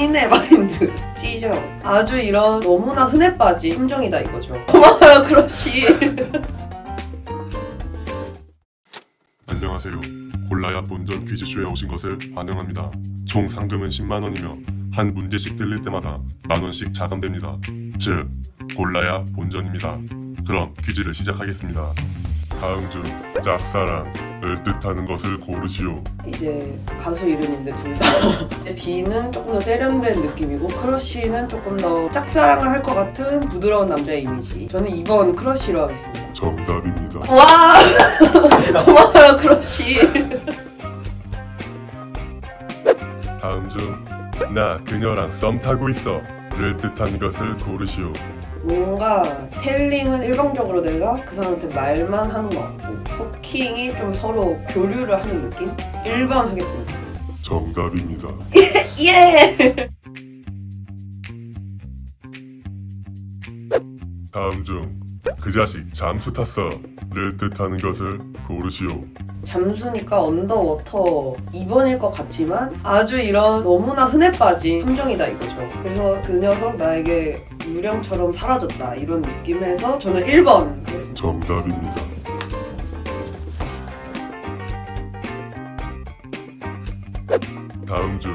퀸의 마인드 찢어 아주 이런 너무나 흔해 빠진 함정이다 이거죠 고마워요 크러쉬 안녕하세요. 골라야 본전 퀴즈쇼에 오신 것을 환영합니다. 총 상금은 10만 원이며 한 문제씩 틀릴 때마다 만 원씩 자감됩니다. 즉 골라야 본전입니다. 그럼 퀴즈를 시작하겠습니다. 다음 중 짝사랑을 뜻하는 것을 고르시오. 이제 가수 이름인데 둘 다 D는 조금 더 세련된 느낌이고 크러쉬는 조금 더 짝사랑을 할 것 같은 부드러운 남자의 이미지. 저는 2번 크러쉬로 하겠습니다. 정답입니다. 와! 고마워요 크러쉬. 다음 중 나 그녀랑 썸 타고 있어 를 뜻하는 것을 고르시오. 뭔가 텔링은 일방적으로 내가 그 사람한테 말만 하는 것 같고 포킹이 좀 서로 교류를 하는 느낌? 1번 하겠습니다 정답입니다. 예! 다음 중 그 자식 잠수 탔어를 뜻하는 것을 고르시오. 잠수니까 언더워터 2번일 것 같지만 아주 이런 너무나 흔해 빠진 함정이다 이거죠 그래서 그 녀석 나에게 유령처럼 사라졌다 이런 느낌에서 저는 1번 하겠습니다 정답입니다. 다음 중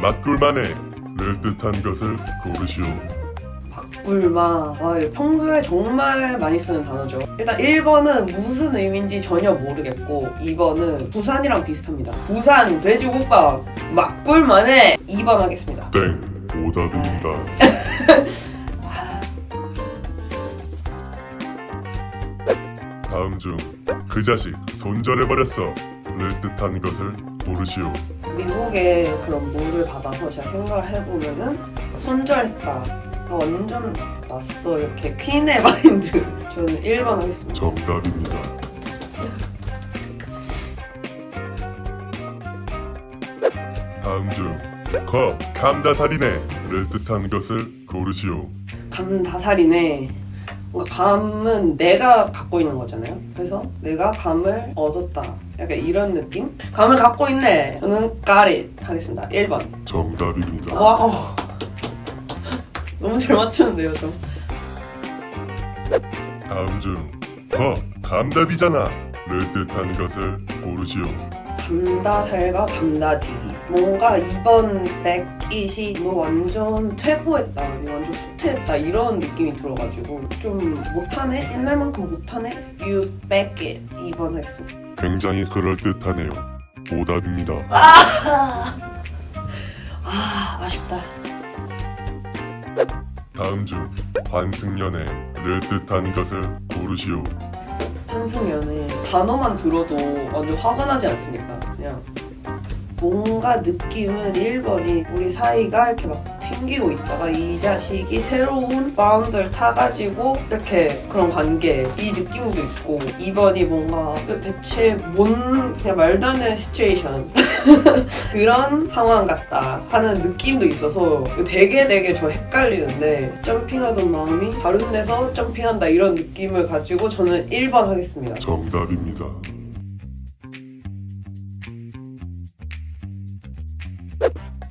맞굴만해를 뜻한 것을 고르시오. 와, 이거 평소에 정말 많이 쓰는 단어죠. 일단 1번은 무슨 의미인지 전혀 모르겠고 2번은 부산이랑 비슷합니다. 부산 돼지국밥 막꿀만해 2번 하겠습니다. 땡 오답입니다. 다음 중 그 자식 손절해버렸어를 뜻한 것을 고르시오. 미국의 그런 물을 받아서 제가 생각을 해보면은 손절했다. 아, 완전 낯서 이렇게 퀸의 마인드. 저는 1번 하겠습니다. 정답입니다. 다음 중. 거 감다살이네를 뜻한 것을 고르시오. 감 다살이네. 뭔가 감은 내가 갖고 있는 거잖아요. 그래서 내가 감을 얻었다. 약간 이런 느낌? 감을 갖고 있네. 저는 got it 하겠습니다. 1번. 정답입니다. 와우 너무 잘 맞추는데요 저 다음 중거 감다디잖아 를 뜻한 것을 고르시오. 감다 살과 감다디 뭔가 이번 백잇이 너 완전 퇴보했다 너 완전 후퇴했다 이런 느낌이 들어가지고 좀 못하네? 옛날만큼 못하네? You back it 2번 하겠습니다 굉장히 그럴 듯하네요. 오답입니다. 아 아쉽다 다음 중 환승연애를 뜻한 것을 고르시오. 한승연애 단어만 들어도 완전 화가 나지 않습니까? 그냥 뭔가 느낌은 1번이 우리 사이가 이렇게 막 튕기고 있다가 이 자식이 새로운 바운드를 타가지고 이렇게 그런 관계 이 느낌도 있고 2번이 뭔가 대체 뭔 그냥 말도 안 되는 시츄에이션 그런 상황 같다 하는 느낌도 있어서 되게 되게 저 헷갈리는데 점핑하던 마음이 다른 데서 점핑한다 이런 느낌을 가지고 저는 1번 하겠습니다. 정답입니다.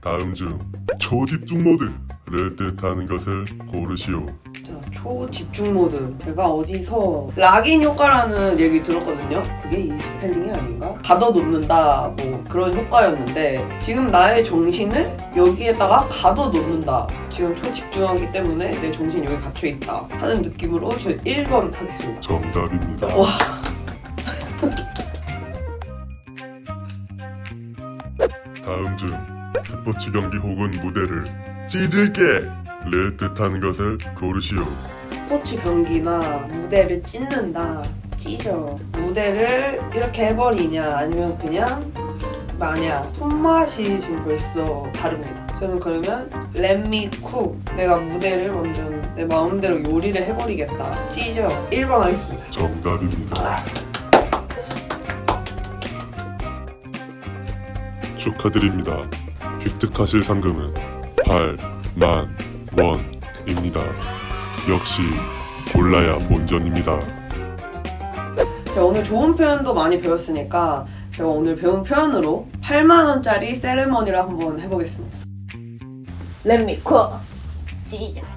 다음 중 초집중 모드를 뜻하는 것을 고르시오. 자, 초집중 모드. 제가 어디서 락인 효과라는 얘기 들었거든요. 그게 이 스펠링이 아닌가? 가둬놓는다, 뭐 그런 효과였는데 지금 나의 정신을 여기에다가 가둬놓는다. 지금 초집중하기 때문에 내 정신이 여기 갇혀있다. 하는 느낌으로 저 1번 하겠습니다. 정답입니다. 와. 다음 중 스포츠 경기 혹은 무대를 찢을게 를 뜻하는 것을 고르시오. 스포츠 경기나 무대를 찢는다. 찢어. 무대를 이렇게 해버리냐, 아니면 그냥 마냐. 손맛이 지금 벌써 다릅니다. 저는 그러면 렛미 쿡. 내가 무대를 완전 내 마음대로 요리를 해버리겠다. 찢어. 1번 하겠습니다. 정답입니다. 축하드립니다. 획득하실 상금은 8만 원입니다. 역시 골라야 본전입니다. 제가 오늘 좋은 표현도 많이 배웠으니까 제가 오늘 배운 표현으로 8만 원짜리 세레머니를 한번 해보겠습니다. 렛미 코 시작